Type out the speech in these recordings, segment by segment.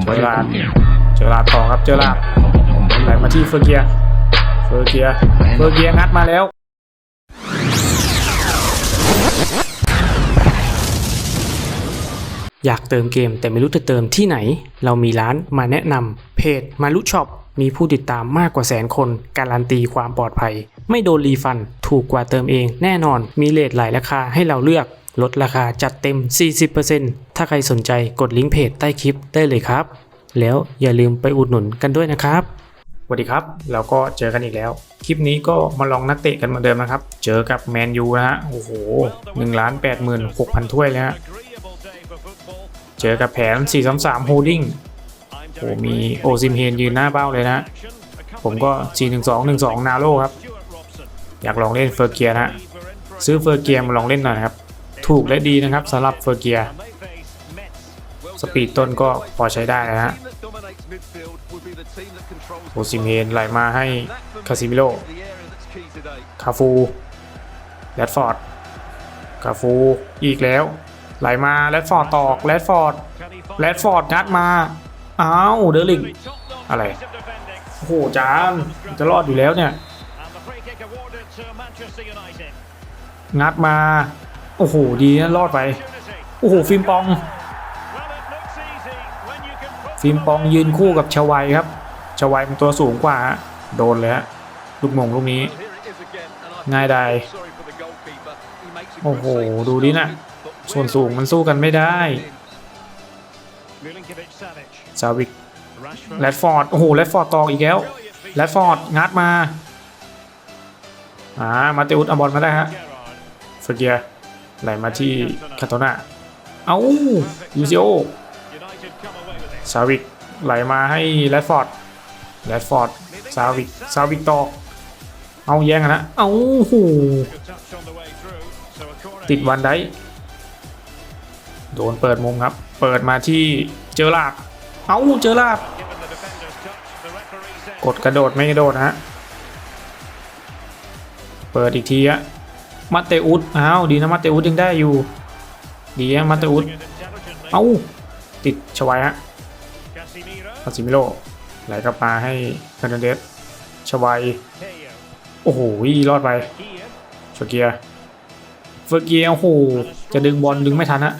เจอลาดเจอลาดต่อครับเจอลาดไหลมาที่เฟอร์เกียเฟอร์เกียเฟอร์เกียงัดมาแล้วอยากเติมเกมแต่ไม่รู้จะเติมที่ไหน เรามีร้านมาแนะนำเพจมารุช็อปมีผู้ติดตามมากกว่าแสนคน การันตีความปลอดภัย ไม่โดนรีฟัน ถูกกว่าเติมเองแน่นอนมีเลทหลายราคาให้เราเลือก ลดราคาจัดเต็ม 40%ถ้าใครสนใจกดลิงก์เพจใต้คลิปได้เลยครับ แล้วอย่าลืมไปอุดหนุนกันด้วยนะครับสวัสดีครับเราก็เจอกันอีกแล้ว คลิปนี้ก็มาลองนักเตะกันเหมือนเดิมนะครับ เจอกับแมนยูนะฮะ โอ้โห1ล้าน8 6 0 0 0ถ้วยเลยฮะ เจอกับแผน 433 Holding โอ้มีโอซิมเฮนยืนหน้าเบ้าเลยนะ ผมก็ 41212 นาโลครับ อยากลองเล่นเฟอร์เกียนะฮะซื้อเฟอร์เกียมาลองเล่นหน่อยนะครับ ถูกและดีนะครับสำหรับเฟอร์เกียสปีดต้นก็พอใช้ได้นะฮะโอซิมเฮนไหลมาให้คาซิมิโลคาฟูแรดฟอร์ดคาฟูอีกแล้ว ไหลมาแรดฟอร์ดตอกแรดฟอร์ดแรดฟอร์ดงัดมาอ้าวเดอร์ลิงอะไรโอ้โหจานจะรอดอยู่แล้วเนี่ยงัดมา อ้โห ดีนะรอดไป โอ้โห ฟิล์มปอง ฟิล์มปองยืนคู่กับชวัยครับ ชวัยมันตัวสูงกว่า โดนเลยฮะ ลูกมงลูกนี้ ง่ายดายโอ้โห ดูดินะส่วนสูงมันสู้กันไม่ได้ ซาวิกแรดฟอร์ด โอ้โห แรดฟอร์ดตอกอีกแล้ว แรดฟอร์ด งัดมา อ่า มาเตอุสเอาบอลมาได้ฮะเฟอร์เกีย ไหลมาที่คาโตนาเอ้ายูซิโอซาวิกไหลมาให้แรดฟอร์ดแรดฟอร์ดซาวิกซาวิกตอกเอาแย่งกันนะเอ้าโหติดวันได้โดนเปิดมุมครับ เปิดมาที่เจอลากเอ้าเจอลากกดกระโดดไม่กระโดดนะฮะเปิดอีกทีอะ มาเตอุสอ้าวดีนะมาเตอุสยังได้อยู่ดีนะมาเตอุสเอ้าติดชวายฮะคาซิมิโลไหลกลับมาให้เฟรนันเดสชวายโอ้โหรอดไปเฟอร์เกียเฟอร์เกียโอ้โหจะดึงบอลดึงไม่ทันฮะ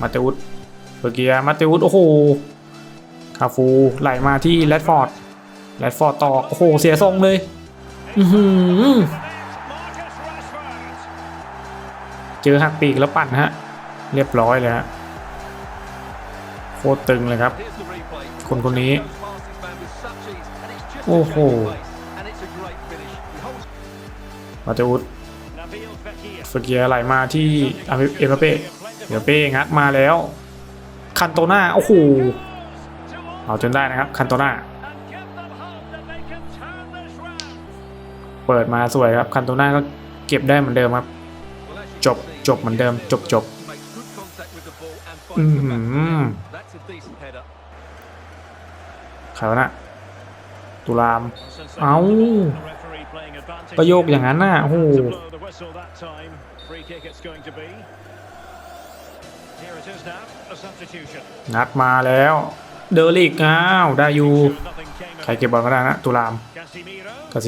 มาเตอุสเฟอร์เกียมาเตอุสโอ้โหคาฟูไหลมาที่แรดฟอร์ดแรดฟอร์ดต่อโอ้โหเสียทรงเลยอือหือ เจอหักปีกแล้วปั่นฮะ เรียบร้อยเลยฮะโคตรตึงเลยครับ คนคนนี้ โอ้โหมาเตอุสเฟอร์เกียไหลมาที่เอเมเป้เดี๋ยวเป้งัดมาแล้ว คันโตนาโอ้โหเอาจนได้นะครับ คันโตนาเปิดมาสวยครับ คันโตนาก็เก็บได้เหมือนเดิมครับ จบ จบเหมือนเดิมจบจบอือหือใครวะน่ะตุลาม เอ้าประโยคอย่างนั้นน่ะโอ้โหนัดมาแล้ว เดอริกอ้าวได้อยู่ ใครเก็บบอลก็ได้นะตุลามกาซิ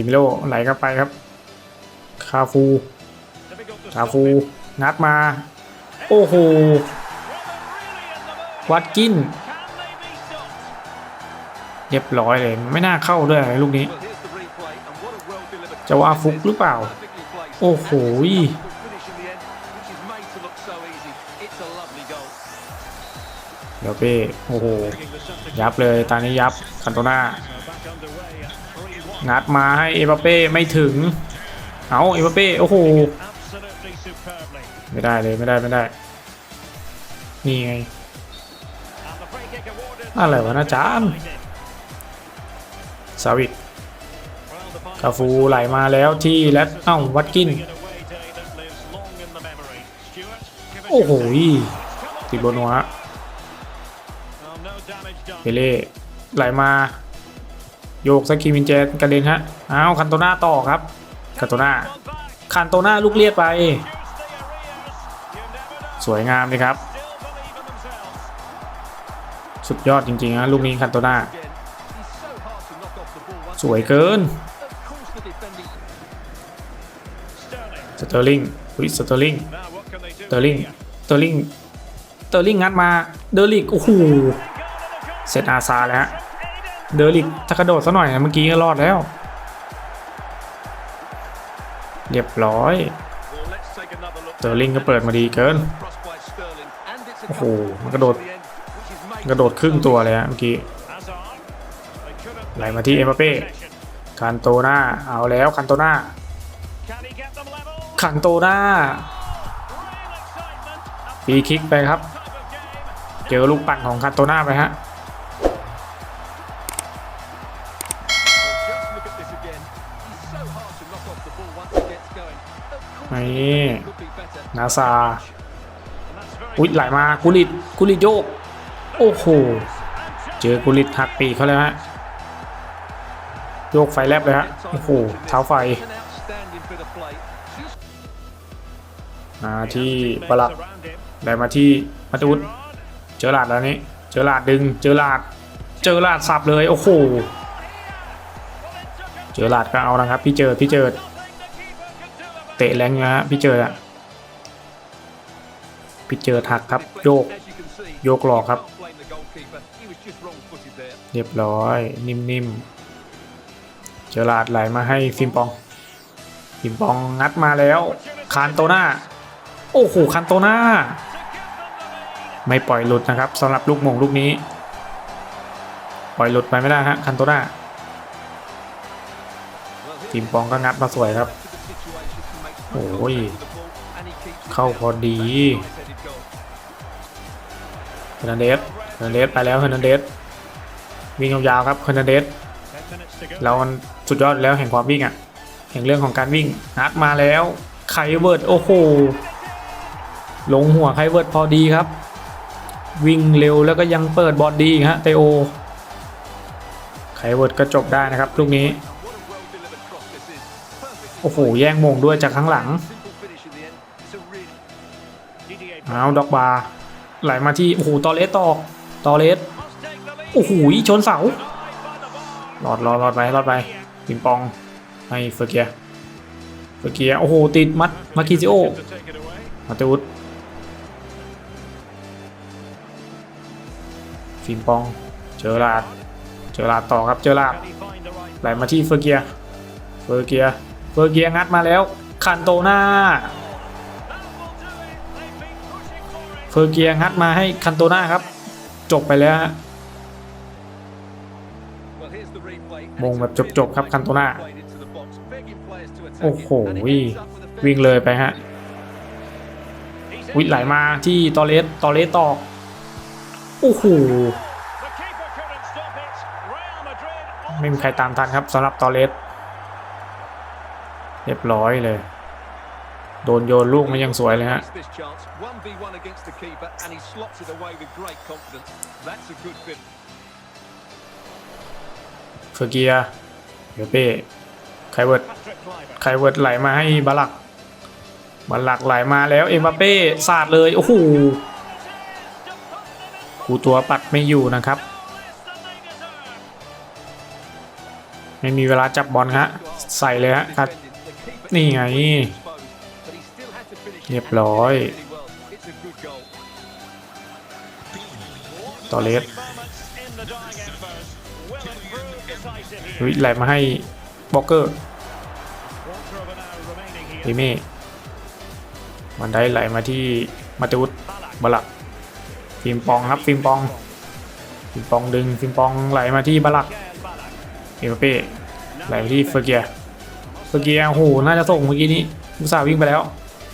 มิโลไหลเข้าไปครับ คาฟู คาฟู งัดมา โอ้โห วัดกิน เรียบร้อยเลย ไม่น่าเข้าด้วยลูกนี้ จะว่าฟุกหรือเปล่า โอ้โหเดี๋ยวเป้โอ้โห ยับเลยตอนนี้ยับคันโตนางัดมาให้เอเปเป้ไม่ถึง เอาเอเปเป้ โอ้โห ไม่ได้เลยไม่ได้ไม่ได้ นี่ไง อะไรวะนะจานสาวิกคาฟูไหลมาแล้วที่แรดเอ้าวัดกิน โอ้โหติดบนหัวเปเล่ไหลมา โยกสกิมินเจนกระเด็นฮะ อ้าวคันโตนาต่อครับคันโตนาคันโตนาลูกเลียดไป สวยงามเลยครับ สุดยอดจริงๆนะลูกนี้คันโตนาสวยเกินสเตอร์ลิงวิสเตอร์ลิงสเตอร์ลิงสเตอร์ลิงสเตอร์ลิงงัดมาเดอร์ลิกโอ้โหเซตอาซาแล้วฮะเดอร์ลิกถ้ากระโดดซะหน่อยนะเมื่อกี้ก็รอดแล้ว เรียบร้อย เตอร์ลิงก็เปิดมาดีเกิน crossed by Sterling and it's a โอ้โห comfortable มันกระโดด in the end, which is made กระโดดครึ่งตัวเลยฮะเมื่อกี้ Hazard. They couldn't ไหลมาที่เอ็มบัปเป้ possession. คันโตนาเอาแล้วคันโตนา Can he get them level? คันโตนา Real excitement. ฟรีคิกไปครับ Type of game. เจอลูกปั่นของคันโตนาไปฮะ นี่นาซาอุ้ยไหลมากุลิตกุลิตโยก โอ้โห เจอกุลิตหักปีเขาเลยฮะ โยกไฟแลบเลยฮะ โอ้โห เท้าไฟ มาที่ teammates บลัก around him. ได้มาที่มาตูดเจอหลาดแล้วนี้ เจอหลาดดึง เจอหลาด เจอหลาดสับเลย โอ้โห เจอหลาดก็เอานะครับ พี่เจิดพี่เจิด เตะแรงนะฮะพี่เจิดอะพี่เจิดหักครับโยก โยกหลอกครับ เรียบร้อยนิ่มๆ เจอลาดไหลมาให้ฟิมปองฟิมปองงัดมาแล้วคานโตนาโอ้โหคานโตนาไม่ปล่อยหลุดนะครับสำหรับลูกมงลูกนี้ ปล่อยหลุดไปไม่ได้ฮะคันโตนาฟิมปองก็งัดมาสวยครับ อ้ย เข้าพอดีเฮนันเดสเฮนันเดสไปแล้วเฮนันเดสวิ่งยาวๆครับเฮนันเดสเรามันสุดยอดแล้วแห่งความวิ่งอะ่ะแห่งเรื่องของการวิ่งนัดมาแล้วไคเวิร์ดโอ้โหลงหัวไคเวิร์ดพอดีครับ วิ่งเร็วแล้วก็ยังเปิดบอลดีฮะเตโอไคเวิร์ดก็จบได้นะครับลูกนี้ อ้โห แย่งมงด้วยจากข้างหลังเอาดอกบาร์ไหลมาที่ โอ้โห ตอเลสตอกตอเลสโอ้โห ชนเสา Denied by the bar. รอดรอดรอดไปรอดไปปิงปองให้เฟอร์เกียเฟอร์เกียโอ้โห ติดมัดมาคิซิโอมาเตูดฟิมปอง เจอลาด เจอลาดต่อครับ เจอลาดไหลมาที่เฟอร์เกีย เฟอร์เกีย เบอร์เกียงัดมาแล้วคันโตนาเฟอร์เกียงัดมาให้คันโตนาครับ จบไปแล้วมงแบบจบๆครับคันโตนาโอ้โหวิ่งเลยไปฮะวิ่งไหลมาที่ตอเลสตอเลสตอกโอ้โหไม่มีใครตามทันครับสำหรับตอเลส เรียบร้อยเลย โดนโยนลูกมันยังสวยเลยฮะ This chance, 1v1 against the keeper, and he slots it away with great confidence. That's a good finish. เฟอร์เกียร์เดี๋ยวเป้ไคเวิร์ด Patrick Kluivert. ไคเวิร์ดไหลมาให้บาลักบาลักไหลมาแล้วเอ็มบัปเป้สาดเลย โอ้โหกูตัวปัดไม่อยู่นะครับ ไม่มีเวลาจับบอลฮะ ใส่เลยฮะครับ Defending. The keeper นี่ไง เรียบร้อย ต่อเลสวิ่งไหลมาให้บ็อกเกอร์ดิเม่มันได้ไหลมาที่มาติวุฒบลัก ฟิมปองครับฟิมปอง ฟิมปองดึง ฟิมปองไหลมาที่บลัก เอเป้ไหลมาที่เฟอร์เกีย เฟอร์เกียร์โอ้โหน่าจะส่งเมื่อกี้นี้มุสาห์วิ่งไปแล้ว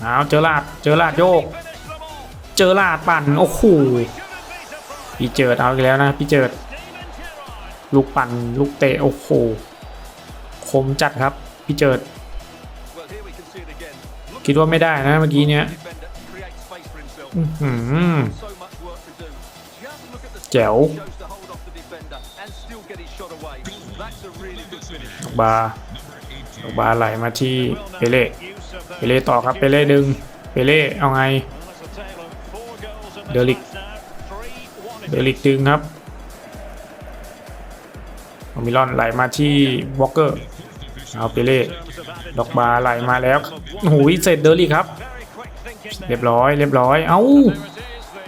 เอาเจอลาดเจอลาดโยก Finish them all. เจอลาดปั่นโอ้โห Shouldn't be surprised. พี่เจิดเอาอีกแล้วนะพี่เจิด Steven Gerrard. ลูกปั่นลูกเตะโอ้โหคมจัดครับพี่เจิด Well, here we can see it again. Look คิดว่าไม่ได้นะเมื่อกี้เนี้ย defender create space for himself. อื้อหือ So much work to do. Just look at the แจ๋ว he chose to hold off the defender and still get his shot away. That's a really good finish. ดอกบาร์ดอก บาไหลมาที่เปเล่เปเล่ต่อครับเปเล่ดึงเปเล่เอาไง Well, that's a tale of four goals in this Derlik. match now. 3-1 it เดลิกดึงครับโอมิลอนไหลมาที่วอลเกอร์เอาเปเล่ดอกบาไหลมาแล้วโอ้โหเสร็จเดลี่ครับ เรียบร้อยเรียบร้อยเอ้า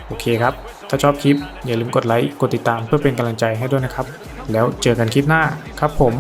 โอเคครับ ถ้าชอบคลิปอย่าลืมกดไลค์กดติดตามเพื่อเป็นกำลังใจให้ด้วยนะครับ แล้วเจอกันคลิปหน้าครับผม